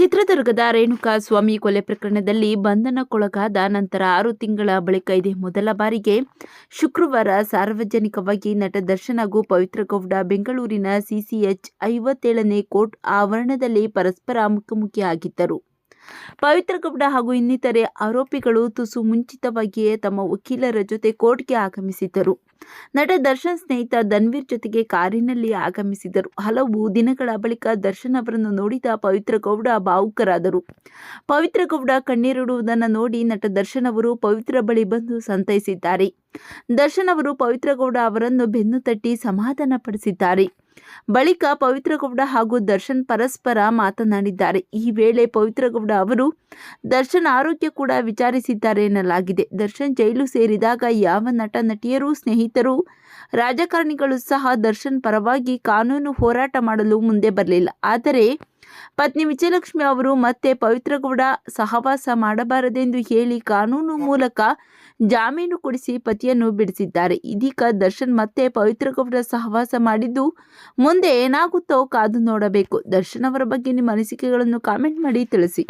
ಚಿತ್ರದುರ್ಗದ ರೇಣುಕಾ ಸ್ವಾಮಿ ಕೊಲೆ ಪ್ರಕರಣದಲ್ಲಿ ಬಂಧನಕ್ಕೊಳಗಾದ ನಂತರ ಆರು ತಿಂಗಳ ಬಳಿಕ ಇದೇ ಮೊದಲ ಬಾರಿಗೆ ಶುಕ್ರವಾರ ಸಾರ್ವಜನಿಕವಾಗಿ ನಟ ದರ್ಶನ್ ಹಾಗೂ ಪವಿತ್ರ ಗೌಡ ಬೆಂಗಳೂರಿನ ಸಿಸಿಎಚ್ ಐವತ್ತೇಳನೇ ಕೋರ್ಟ್ ಆವರಣದಲ್ಲಿ ಪರಸ್ಪರ ಮುಖಾಮುಖಿಯಾಗಿದ್ದರು. ಪವಿತ್ರ ಗೌಡ ಹಾಗೂ ಇನ್ನಿತರೆ ಆರೋಪಿಗಳು ತುಸು ಮುಂಚಿತವಾಗಿಯೇ ತಮ್ಮ ವಕೀಲರ ಜೊತೆ ಕೋರ್ಟ್ಗೆ ಆಗಮಿಸಿದ್ದರು. ನಟ ದರ್ಶನ್ ಸ್ನೇಹಿತ ಧನ್ವೀರ್ ಜೊತೆಗೆ ಕಾರಿನಲ್ಲಿ ಆಗಮಿಸಿದರು ಹಲವು ದಿನಗಳ ಬಳಿಕ ದರ್ಶನ್ ಅವರನ್ನು ನೋಡಿದ ಪವಿತ್ರ ಗೌಡ ಭಾವುಕರಾದರು. ಪವಿತ್ರ ಗೌಡ ಕಣ್ಣೀರಿಡುವುದನ್ನು ನೋಡಿ ನಟ ದರ್ಶನ್ ಅವರು ಪವಿತ್ರ ಬಳಿ ಬಂದು ಸಂತೈಸಿದ್ದಾರೆ. ದರ್ಶನ್ ಅವರು ಪವಿತ್ರ ಗೌಡ ಅವರನ್ನು ಬೆನ್ನು ತಟ್ಟಿ ಸಮಾಧಾನ ಪಡಿಸಿದ್ದಾರೆ ಬಳಿಕ ಪವಿತ್ರಗೌಡ ಹಾಗೂ ದರ್ಶನ್ ಪರಸ್ಪರ ಮಾತನಾಡಿದ್ದಾರೆ. ಈ ವೇಳೆ ಪವಿತ್ರಗೌಡ ಅವರು, ದರ್ಶನ್ ಆರೋಗ್ಯ ಕೂಡ ವಿಚಾರಿಸಿದ್ದಾರೆ ಎನ್ನಲಾಗಿದೆ. ದರ್ಶನ್ ಜೈಲು ಸೇರಿದಾಗ ಯಾವ ನಟ, ನಟಿಯರು, ಸ್ನೇಹಿತರು, ರಾಜಕಾರಣಿಗಳು ಸಹ ದರ್ಶನ್ ಪರವಾಗಿ ಕಾನೂನು ಹೋರಾಟ ಮಾಡಲು ಮುಂದೆ ಬರಲಿಲ್ಲ. ಆದರೆ ಪತ್ನಿ ವಿಜಯಲಕ್ಷ್ಮಿ ಅವರು ಮತ್ತೆ ಪವಿತ್ರಗೌಡ ಸಹವಾಸ ಮಾಡಬಾರದೆಂದು ಹೇಳಿ ಕಾನೂನು ಮೂಲಕ ಜಾಮೀನು ಕೊಡಿಸಿ ಪತಿಯನ್ನು ಬಿಡಿಸಿದ್ದಾರೆ. ಇದೀಗ ದರ್ಶನ್ ಮತ್ತೆ ಪವಿತ್ರಗೌಡ ಸಹವಾಸ ಮಾಡಿದ್ದು ಮುಂದೆ ಏನಾಗುತ್ತೋ ಕಾದು ನೋಡಬೇಕು. ದರ್ಶನ್ ಅವರ ಬಗ್ಗೆ ನಿಮ್ಮ ಅನಿಸಿಕೆಗಳನ್ನು ಕಾಮೆಂಟ್ ಮಾಡಿ ತಿಳಿಸಿ.